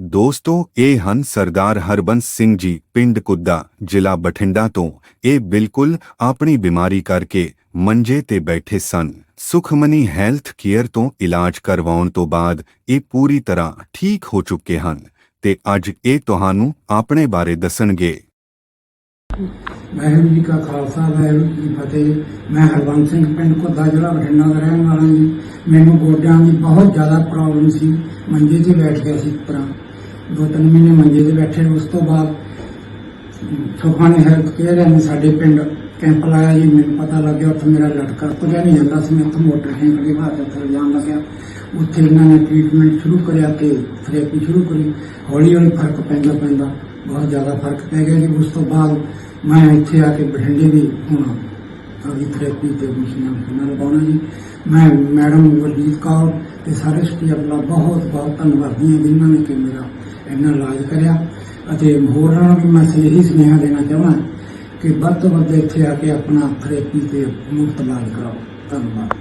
ਦੋਸਤੋ, ਇਹ ਹਨ ਸਰਦਾਰ ਹਰਬੰਸ ਸਿੰਘ ਜੀ, ਪਿੰਡ ਕੁੱਦਾ, ਜ਼ਿਲ੍ਹਾ ਬਠਿੰਡਾ ਤੋਂ। ਇਹ ਬਿਲਕੁਲ ਆਪਣੀ ਬਿਮਾਰੀ ਕਰਕੇ ਮੰਜੇ ਤੇ ਬੈਠੇ ਸਨ। ਸੁਖਮਨੀ ਹੈਲਥ ਕੇਅਰ ਤੋਂ ਇਲਾਜ ਕਰਵਾਉਣ ਤੋਂ ਬਾਅਦ ਇਹ ਪੂਰੀ ਤਰ੍ਹਾਂ ਠੀਕ ਹੋ ਚੁੱਕੇ ਹਨ ਤੇ ਅੱਜ ਇਹ ਤੁਹਾਨੂੰ ਆਪਣੇ ਬਾਰੇ ਦੱਸਣਗੇ। ਵਾਹਿਗੁਰੂ ਜੀ ਕਾ ਖਾਲਸਾ, ਵਾਹਿਗੁਰੂ ਜੀ ਕੀ ਫਤਿਹ। ਮੈਂ ਹਰਵੰਤ ਸਿੰਘ, ਪਿੰਡ ਘੁੱਦਾ ਜ਼ਿਲ੍ਹਾ ਬਠਿੰਡਾ ਦਾ ਰਹਿਣ ਵਾਲਾ ਜੀ। ਮੈਨੂੰ ਗੋਡਿਆਂ ਦੀ ਬਹੁਤ ਜ਼ਿਆਦਾ ਪ੍ਰੋਬਲਮ ਸੀ। ਮੰਜੇ 'ਤੇ ਬੈਠ ਗਿਆ ਸੀ ਇੱਕ ਦੋ ਤਿੰਨ ਮਹੀਨੇ ਮੰਜੇ 'ਤੇ ਬੈਠੇ ਉਸ ਤੋਂ ਬਾਅਦ ਸੁਖਾਨੇ ਹੈਲਥ ਕੇਅਰ ਨੇ ਸਾਡੇ ਪਿੰਡ ਕੈਂਪ ਲਾਇਆ ਜੀ ਮੈਨੂੰ ਪਤਾ ਲੱਗਿਆ ਉੱਥੇ ਮੇਰਾ ਲਟਕਾ ਤੁਰਿਆ ਨਹੀਂ ਜਾਂਦਾ ਸੀ ਮੈਂ ਉੱਥੇ ਮੋਟਰਸਾਈਕਲ ਦੇ ਬਾਹਰ ਉੱਥੇ ਜਾਣ ਲੱਗਿਆ ਉੱਥੇ ਇਹਨਾਂ ਨੇ ਟ੍ਰੀਟਮੈਂਟ ਸ਼ੁਰੂ ਕਰਿਆ ਤੇ ਥੈਰੇਪੀ ਸ਼ੁਰੂ ਕਰੀ ਹੌਲੀ ਹੌਲੀ ਫਰਕ ਪੈਂਦਾ ਪੈਂਦਾ ਬਹੁਤ ਜ਼ਿਆਦਾ ਫਰਕ ਪੈ ਗਿਆ ਜੀ ਉਸ ਤੋਂ ਬਾਅਦ ਮੈਂ ਇੱਥੇ ਆ ਕੇ ਬਠਿੰਡੇ ਵੀ ਹੁਣ ਆਪਣੀ ਥੈਰੇਪੀ ਤੇ ਮਸ਼ੀਨਾਂ ਨਾਲ ਲਗਾਉਣਾ ਜੀ ਮੈਂ ਮੈਡਮ ਗੁਰਜੀਤ ਕੌਰ ਤੇ ਸਾਰੇ ਸਟਾਫ ਦਾ ਬਹੁਤ ਬਹੁਤ ਧੰਨਵਾਦੀ ਹਾਂ ਜਿਨ੍ਹਾਂ ਨੇ ਕਿ ਮੇਰਾ ਇੰਨਾ ਇਲਾਜ ਕਰਿਆ। ਅਤੇ ਹੋਰਾਂ ਨੂੰ ਵੀ ਮੈਂ ਇਹੀ ਸੁਨੇਹਾ ਦੇਣਾ ਚਾਹੁੰਦਾ ਕਿ ਵੱਧ ਤੋਂ ਵੱਧ ਇੱਥੇ ਆ ਕੇ ਆਪਣਾ ਥੈਰੇਪੀ ਤੇ ਮੁਫਤ ਇਲਾਜ ਕਰਾਓ। ਧੰਨਵਾਦ।